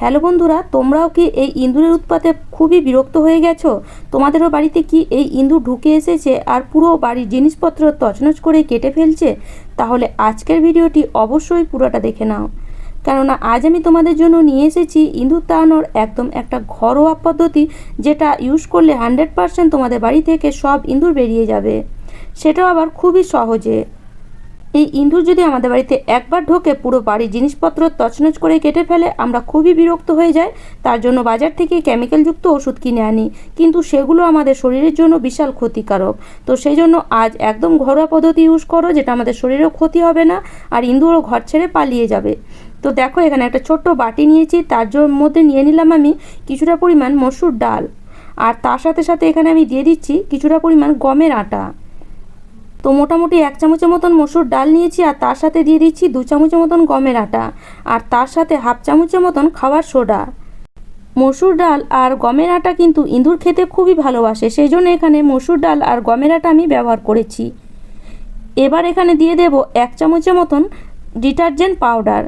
Hello বন্ধুরা, তোমরাও কি এই ইঁদুরের উৎপাতে খুবই বিরক্ত হয়ে গেছো? তোমাদেরও বাড়িতে কি এই ইঁদুর ঢুকে এসেছে আর পুরো বাড়ির জিনিসপত্র তছনছ করে কেটে ফেলছে? তাহলে আজকের ভিডিওটি অবশ্যই পুরোটা দেখে নাও। কেননা আজ আমি তোমাদের জন্য নিয়ে এসেছি ইঁদুর তাড়ানোর একদম একটা ঘরোয়া পদ্ধতি যেটা ইউজ করলে হান্ড্রেড পারসেন্ট তোমাদের বাড়ি থেকে সব ইঁদুর বেরিয়ে যাবে। সেটাও আবার খুবই সহজে। এই ইঁদুর যদি আমাদের বাড়িতে একবার ঢোকে, পুরো বাড়ির জিনিসপত্র তছনছ করে কেটে ফেলে, আমরা খুবই বিরক্ত হয়ে যাই। তার জন্য বাজার থেকে কেমিক্যালযুক্ত ওষুধ কিনে আনি। কিন্তু সেগুলো আমাদের শরীরের জন্য বিশাল ক্ষতিকারক। তো সেই জন্য আজ একদম ঘরোয়া পদ্ধতি ইউজ করো, যেটা আমাদের শরীরেও ক্ষতি হবে না, আর ইঁদুরও ঘর ছেড়ে পালিয়ে যাবে। তো দেখো, এখানে একটা ছোট্ট বাটি নিয়েছি, তার মধ্যে নিয়ে নিলাম আমি কিছুটা পরিমাণ মসুর ডাল। আর তার সাথে সাথে এখানে আমি দিয়ে দিচ্ছি কিছুটা পরিমাণ গমের আটা। তো মোটামুটি এক চামচের মতন মসুর ডাল নিয়েছি আর তার সাথে দিয়ে দিচ্ছি দু চামচের মতন গমের আটা আর তার সাথে হাফ চামচের মতন খাবার সোডা। মসুর ডাল আর গমের আটা কিন্তু ইঁদুর খেতে খুবই ভালোবাসে সেই জন্য এখানে মসুর ডাল আর গমের আটা আমি ব্যবহার করেছি। এবার এখানে দিয়ে দেব এক চামচের মতন ডিটারজেন্ট পাউডার।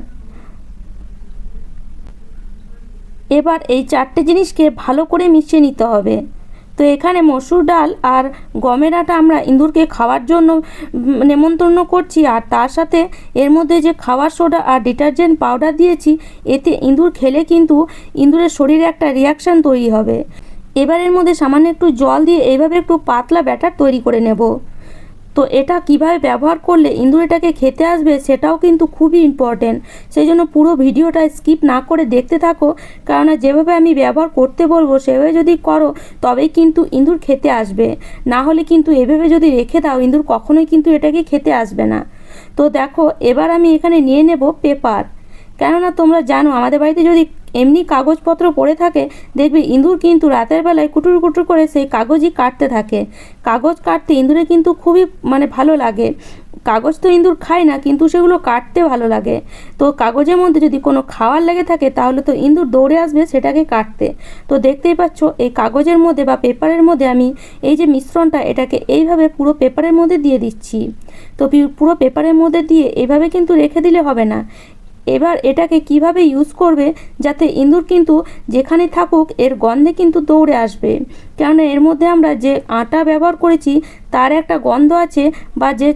এবার এই চারটে জিনিসকে ভালো করে মিশিয়ে নিতে হবে। তো এখানে মসুর ডাল আর গমের আটা আমরা ইঁদুরকে খাওয়ার জন্য নেমন্তন্ন করছি। আর তার সাথে এর মধ্যে যে খাওয়ার সোডা আর ডিটারজেন্ট পাউডার দিয়েছি, এতে ইঁদুর খেলে কিন্তু ইঁদুরের শরীরে একটা রিয়াকশান তৈরি হবে। এবার এর মধ্যে সামান্য একটু জল দিয়ে এইভাবে একটু পাতলা ব্যাটার তৈরি করে নেব। তো এটা কীভাবে ব্যবহার করলে ইঁদুর এটাকে খেতে আসবে সেটাও কিন্তু খুবই ইম্পর্টেন্ট সেই জন্য পুরো ভিডিওটা স্কিপ না করে দেখতে থাকো, কেননা যেভাবে আমি ব্যবহার করতে বলব, সেভাবে যদি করো, তবেই কিন্তু ইঁদুর খেতে আসবে। না হলে কিন্তু এভাবে যদি রেখে দাও ইঁদুর কখনোই কিন্তু এটাকে খেতে আসবে না। তো দেখো, এবার আমি এখানে নিয়ে নেব পেপার কেননা তোমরা জানো, আমাদের বাড়িতে যদি এমনি কাগজপত্র পড়ে থাকে, দেখবে ইঁদুর কিন্তু রাতের বেলায় কুটুর কুটুর করে সেই কাগজই কাটতে থাকে। কাগজ কাটতে ইঁদুরে কিন্তু খুবই মানে ভালো লাগে। কাগজ তো ইঁদুর খায় না, কিন্তু সেগুলো কাটতে ভালো লাগে। তো কাগজের মধ্যে যদি কোনো খাওয়ার লেগে থাকে, তাহলে তো ইঁদুর দৌড়ে আসবে সেটাকে কাটতে। তো দেখতেই পাচ্ছ, এই কাগজের মধ্যে বা পেপারের মধ্যে আমি এই যে মিশ্রণটা, এটাকে এইভাবে পুরো পেপারের মধ্যে দিয়ে দিচ্ছি। তো পুরো পেপারের মধ্যে দিয়ে এইভাবে কিন্তু রেখে দিলে হবে না। এবার এটাকে কীভাবে ইউজ করবে যাতে ইঁদুর কিন্তু যেখানে থাকুক এর গন্ধে কিন্তু দৌড়ে আসবে। কেননা এর মধ্যে আমরা যে আটা ব্যবহার করেছি, তার একটা গন্ধ আছে বা যে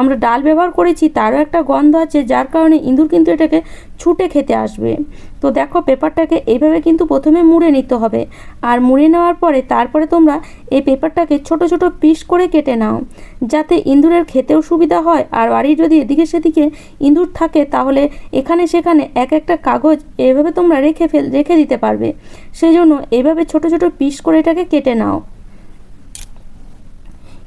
আমরা ডাল ব্যবহার করেছি, তারও একটা গন্ধ আছে, যার কারণে ইঁদুর কিন্তু এটাকে ছুটে খেতে আসবে। তো দেখো পেপারটাকে এইভাবে কিন্তু প্রথমে মুড়ে নিতে হবে। আর মুড়ে নেওয়ার পরে তারপরে তোমরা এই পেপারটাকে ছোট ছোট পিস করে কেটে নাও, যাতে ইঁদুরের খেতেও সুবিধা হয়। আর বাড়ির যদি এদিকে সেদিকে ইঁদুর থাকে, তাহলে এখানে সেখানে এক একটা কাগজ এভাবে তোমরা রেখে ফেল, রেখে দিতে পারবে। সেই জন্য এইভাবে ছোট ছোট পিস করে এটাকে কেটে নাও।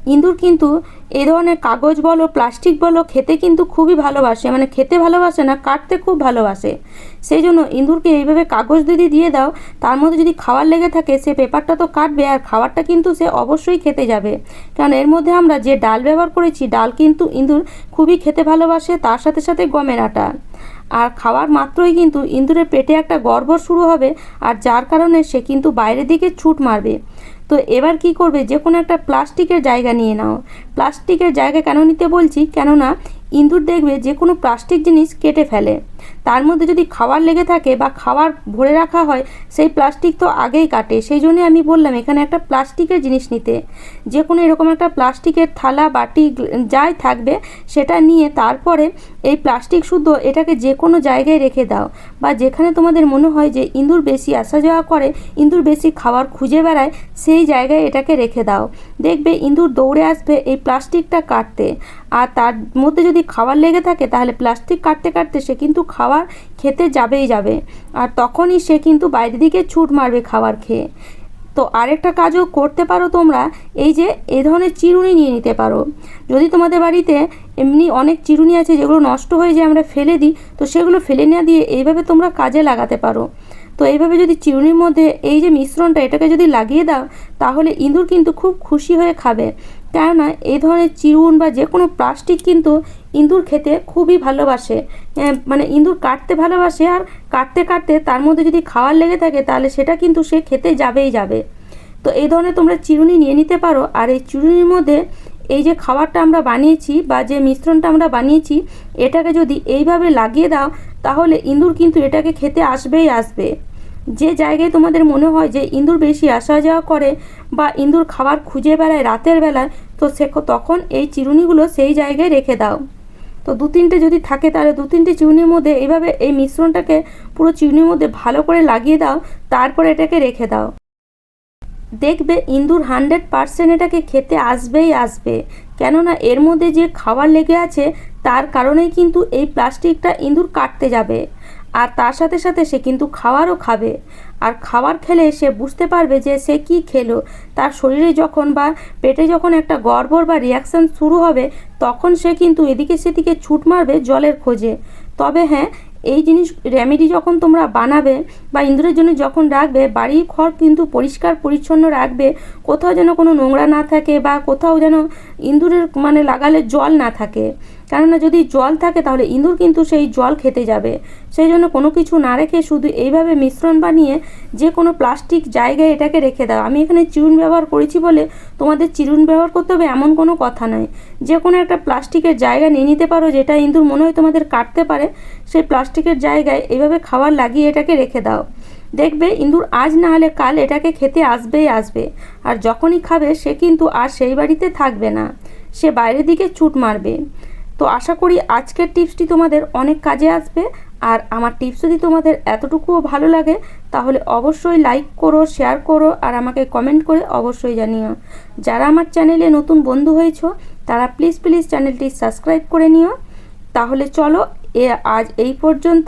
ইঁদুর কিন্তু এ ধরনের কাগজ বলো প্লাস্টিক বলো খেতে কিন্তু খুবই ভালোবাসে। মানে খেতে ভালোবাসে না, কাটতে খুব ভালোবাসে। সেই জন্য ইঁদুরকে এইভাবে কাগজ যদি দিয়ে দাও, তার মধ্যে যদি খাবার লেগে থাকে, সে পেপারটা তো কাটবে আর খাবারটা কিন্তু সে অবশ্যই খেতে যাবে। কারণ এর মধ্যে আমরা যে ডাল ব্যবহার করেছি, ডাল কিন্তু ইঁদুর খুবই খেতে ভালোবাসে, তার সাথে সাথে গমের আটা। আর খাওয়ার মাত্রই কিন্তু ইঁদুরের পেটে একটা গড়বড় শুরু হবে আর যার কারণে সে কিন্তু বাইরের দিকে ছুট মারবে। তো এবার কি করবে? যে কোনো একটা প্লাস্টিকের জায়গা নিয়ে নাও। প্লাস্টিকের জায়গা কেন নিতে বলছি? কেননা ইঁদুর দেখবে যে কোনো প্লাস্টিক জিনিস কেটে ফেলে। তার মধ্যে যদি খাবার লেগে থাকে বা খাবার ভরে রাখা হয়, সেই প্লাস্টিক তো আগেই কাটে। সেই জন্য আমি বললাম, এখানে একটা প্লাস্টিকের জিনিস নিতে। যে কোনো এরকম একটা প্লাস্টিকের থালা, বাটি, যাই থাকবে, সেটা নিয়ে তারপরে এই প্লাস্টিক শুদ্ধ এটাকে যে কোনো জায়গায় রেখে দাও। বা যেখানে তোমাদের মনে হয় যে ইঁদুর বেশি আসা যাওয়া করে, ইঁদুর বেশি খাবার খুঁজে বেড়ায়, সেই জায়গায় এটাকে রেখে দাও। দেখবে ইঁদুর দৌড়ে আসবে এই প্লাস্টিকটা কাটতে। আর তার মধ্যে যদি খাবার লেগে থাকে, তাহলে প্লাস্টিক কাটতে কাটতে সে কিন্তু খাবার খেতে যাবেই যাবে। আর তখনই সে কিন্তু বাইরের দিকে ছুট মারবে খাবার খেয়ে। তো আরেকটা কাজও করতে পারো তোমরা, এই যে এই ধরনের চিরুনি নিয়ে নিতে পারো। যদি তোমাদের বাড়িতে এমনি অনেক চিরুনি আছে যেগুলো নষ্ট হয়ে যায় আমরা ফেলে দিই, তো সেগুলো ফেলে না দিয়ে এইভাবে তোমরা কাজে লাগাতে পারো। তো এইভাবে যদি চিরুনির মধ্যে এই যে মিশ্রণটা এটাকে যদি লাগিয়ে দাও, তাহলে ইঁদুর কিন্তু খুব খুশি হয়ে খাবে। কেননা এই ধরনের চিরুন বা যে কোনো প্লাস্টিক কিন্তু ইঁদুর খেতে খুবই ভালোবাসে। মানে ইঁদুর কাটতে ভালোবাসে আর কাটতে কাটতে তার মধ্যে যদি খাওয়ার লেগে থাকে তাহলে সেটা কিন্তু সে খেতে যাবেই যাবে। তো এই ধরনের তোমরা চিরুনি নিয়ে নিতে পারো। আর এই চিরুনির মধ্যে এই যে খাবারটা আমরা বানিয়েছি বা যে মিশ্রণটা আমরা বানিয়েছি, এটাকে যদি এইভাবে লাগিয়ে দাও, তাহলে ইঁদুর কিন্তু এটাকে খেতে আসবেই আসবে। যে জায়গায় তোমাদের মনে হয় যে ইঁদুর বেশি আসা যাওয়া করে বা ইঁদুর খাবার খুঁজে বেড়ায় রাতের বেলায়, তো সে তখন এই চিরুনিগুলো সেই জায়গায় রেখে দাও। তো দু তিনটে যদি থাকে, তাহলে দু তিনটে চিউনির মধ্যে এইভাবে এই মিশ্রণটাকে পুরো চিউনির মধ্যে ভালো করে লাগিয়ে দাও, তারপর এটাকে রেখে দাও। দেখবে ইঁদুর হান্ড্রেড পারসেন্ট এটাকে খেতে আসবেই আসবে। কেননা এর মধ্যে যে খাবার লেগে আছে, তার কারণেই কিন্তু এই প্লাস্টিকটা ইঁদুর কাটতে যাবে। আর তার সাথে সাথে সে কিন্তু খাওয়ারও খাবে। আর খাবার খেলে সে বুঝতে পারবে যে সে কি খেলো। তার শরীরে যখন বা পেটে যখন একটা গড়বড় বা রিয়াকশান শুরু হবে, তখন সে কিন্তু এদিকে সেদিকে ছুট মারবে জলের খোঁজে। তবে হ্যাঁ এই জিনিস রেমেডি যখন তোমরা বানাবে বা ইঁদুরের জন্য যখন রাখবে বাড়ি ঘর কিন্তু পরিষ্কার, পরিচ্ছন্ন রাখবে, কোথাও যেন কোনো নোংরা না থাকে বা কোথাও যেন ইঁদুরের মানে লাগালে জল না থাকে। কেননা যদি জল থাকে তাহলে ইঁদুর কিন্তু সেই জল খেতে যাবে। সেই জন্য কোনো কিছু না রেখে শুধু এইভাবে মিশ্রণ বানিয়ে যে কোনো প্লাস্টিক জায়গায় এটাকে রেখে দাও। আমি এখানে চিরুন ব্যবহার করেছি বলে তোমাদের চিরুন ব্যবহার করতে হবে এমন কোনো কথা নয়। যে কোনো একটা প্লাস্টিকের জায়গা নিয়ে নিতে পারো যেটা ইঁদুর মনে হয় তোমাদের কাটতে পারে। সেই প্লাস্টিকের জায়গায় এইভাবে খাবার লাগিয়ে এটাকে রেখে দাও। দেখবে ইঁদুর আজ না হলে কাল এটাকে খেতে আসবেই আসবে। আর যখনই খাবে, সে কিন্তু আর সেই বাড়িতে থাকবে না। সে বাইরের দিকে ছুট মারবে। তো আশা করি আজকের টিপসটি তোমাদের অনেক কাজে আসবে। আর আমার টিপস যদি তোমাদের এতটুকুও ভালো লাগে, তাহলে অবশ্যই লাইক করো শেয়ার করো, আর আমাকে কমেন্ট করে অবশ্যই জানিও। যারা আমার চ্যানেলে নতুন বন্ধু হয়েছো, তারা প্লিজ প্লিজ চ্যানেলটি সাবস্ক্রাইব করে নিও। তাহলে চলো, এ আজ এই পর্যন্ত।